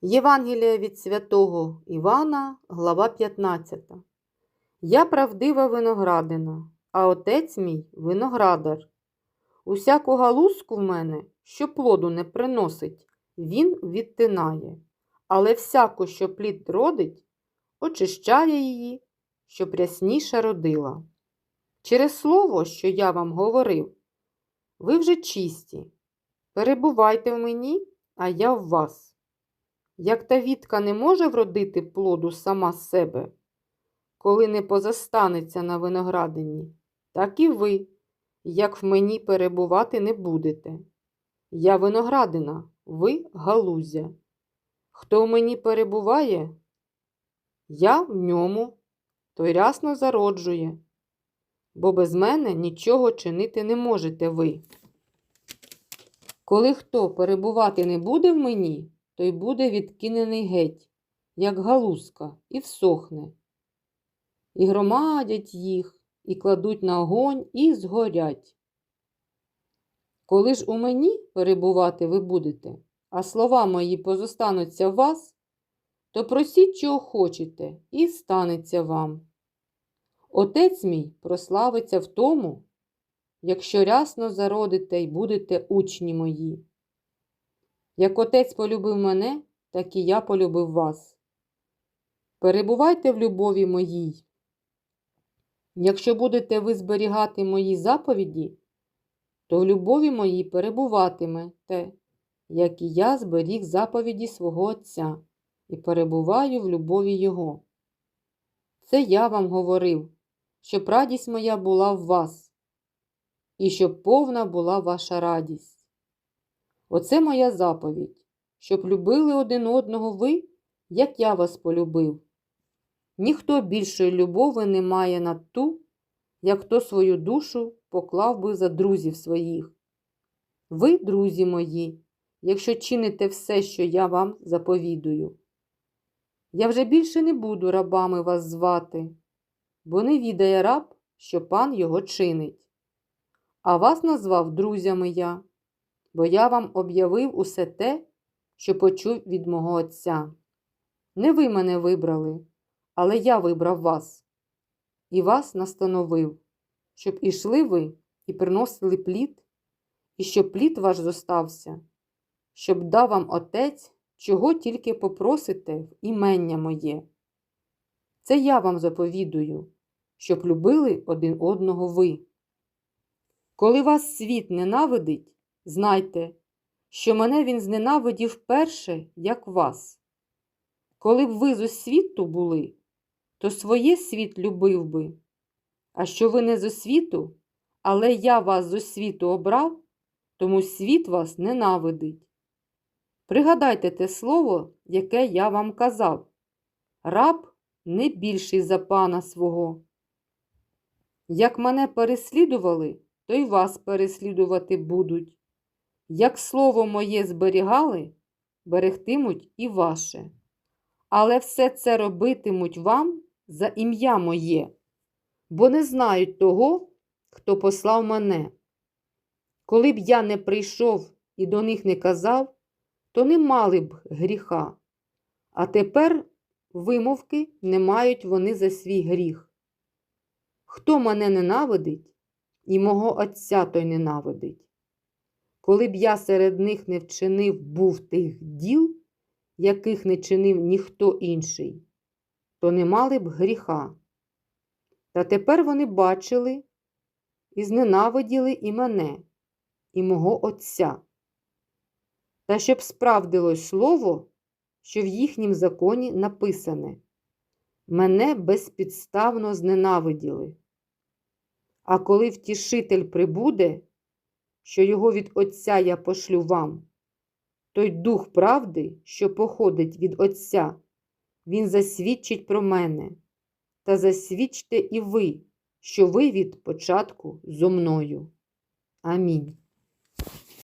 Євангелія від святого Івана, глава 15. Я правдива виноградина, а отець мій виноградар. Усяку галузку в мене, що плоду не приносить, він відтинає, але всяку, що плід родить, очищає її, щоб рясніше родила. Через слово, що я вам говорив, ви вже чисті. Перебувайте в мені, а я в вас. Як та вітка не може вродити плоду сама себе, коли не позастанеться на виноградині, так і ви, як в мені перебувати не будете. Я виноградина, ви галузя. Хто в мені перебуває, я в ньому, той рясно зароджує, бо без мене нічого чинити не можете ви. Коли хто перебувати не буде в мені, той буде відкинений геть, як галузка, і всохне. І громадять їх, і кладуть на огонь, і згорять. Коли ж у мені перебувати ви будете, а слова мої позостануться в вас, то просіть, чого хочете, і станеться вам. Отець мій прославиться в тому, якщо рясно зародите й будете учні мої. Як отець полюбив мене, так і я полюбив вас. Перебувайте в любові моїй. Якщо будете ви зберігати мої заповіді, то в любові моїй перебуватимете, як і я зберіг заповіді свого Отця і перебуваю в любові Його. Це я вам говорив, щоб радість моя була в вас, і щоб повна була ваша радість. Оце моя заповідь, щоб любили один одного ви, як я вас полюбив. Ніхто більшої любови не має над ту, як хто свою душу поклав би за друзів своїх. Ви, друзі мої, якщо чините все, що я вам заповідую. Я вже більше не буду рабами вас звати, бо не відає раб, що пан його чинить. А вас назвав друзями я, бо я вам об'явив усе те, що почув від мого Отця. Не ви мене вибрали, але я вибрав вас і вас настановив, щоб ішли ви і приносили плід, і щоб плід ваш зостався, щоб дав вам Отець, чого тільки попросите в імення моє. Це я вам заповідую, щоб любили один одного ви. Коли вас світ ненавидить, знайте, що мене він зненавидів перше, як вас. Коли б ви з освіту були, то своє світ любив би. А що ви не з освіту, але я вас з освіту обрав, тому світ вас ненавидить. Пригадайте те слово, яке я вам казав раб не більший за пана свого. Як мене переслідували, то й вас переслідувати будуть. Як слово моє зберігали, берегтимуть і ваше. Але все це робитимуть вам за ім'я моє, бо не знають того, хто послав мене. Коли б я не прийшов і до них не казав, то не мали б гріха. А тепер вимовки не мають вони за свій гріх. Хто мене ненавидить, і мого Отця той ненавидить. Коли б я серед них не вчинив був тих діл, яких не чинив ніхто інший, то не мали б гріха. Та тепер вони бачили і зненавиділи і мене, і мого Отця. Та щоб справдилось слово, що в їхнім законі написане мене безпідставно зненавиділи. А коли втішитель прибуде, що його від Отця я пошлю вам, той дух правди, що походить від Отця, він засвідчить про мене, та засвідчте і ви, що ви від початку зо мною. Амінь.